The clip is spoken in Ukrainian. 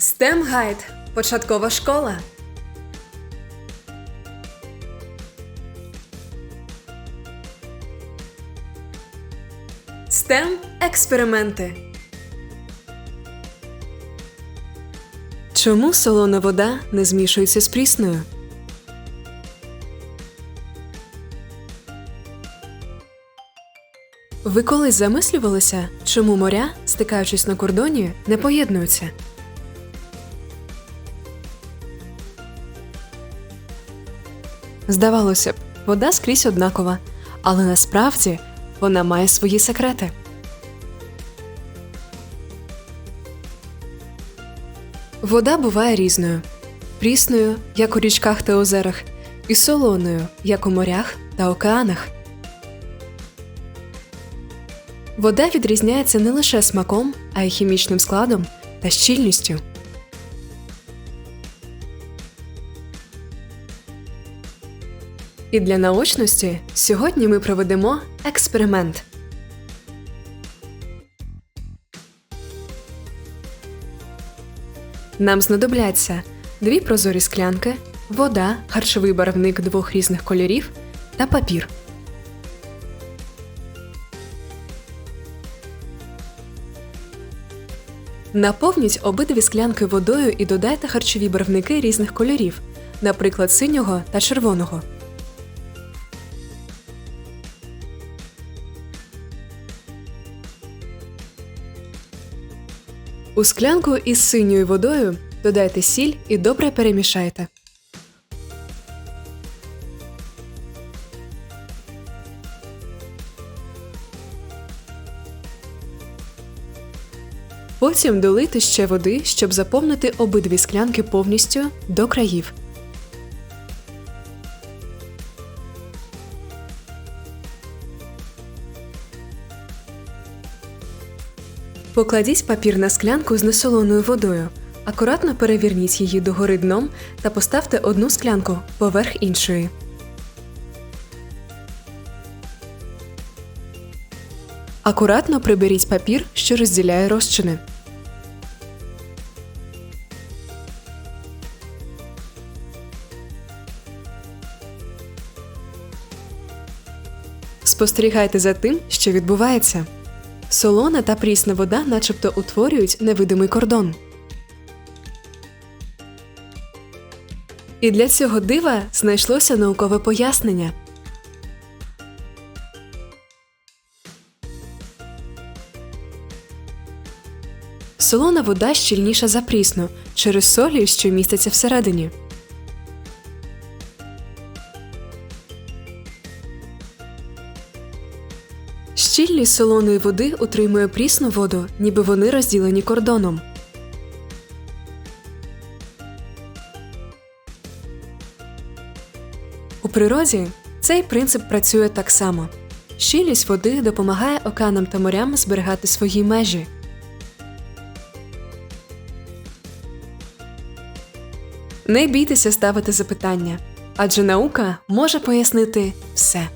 STEM Guide – початкова школа. STEM – експерименти. Чому солона вода не змішується з прісною? Ви колись замислювалися, чому моря, стикаючись на кордоні, не поєднуються? Здавалося б, вода скрізь однакова, але насправді вона має свої секрети. Вода буває різною: прісною, як у річках та озерах, і солоною, як у морях та океанах. Вода відрізняється не лише смаком, а й хімічним складом та щільністю. І для наочності сьогодні ми проведемо експеримент. Нам знадобляться дві прозорі склянки, вода, харчовий барвник двох різних кольорів та папір. Наповніть обидві склянки водою і додайте харчові барвники різних кольорів, наприклад, синього та червоного. У склянку із синьою водою додайте сіль і добре перемішайте. Потім долити ще води, щоб заповнити обидві склянки повністю до країв. Покладіть папір на склянку з несолоною водою. Акуратно перевірніть її догори дном та поставте одну склянку поверх іншої. Акуратно приберіть папір, що розділяє розчини. Спостерігайте за тим, що відбувається. Солона та прісна вода начебто утворюють невидимий кордон. І для цього дива знайшлося наукове пояснення. Солона вода щільніша за прісну через солі, що містяться всередині. Щільність солоної води утримує прісну воду, ніби вони розділені кордоном. У природі цей принцип працює так само. Щільність води допомагає океанам та морям зберігати свої межі. Не бійтеся ставити запитання, адже наука може пояснити все.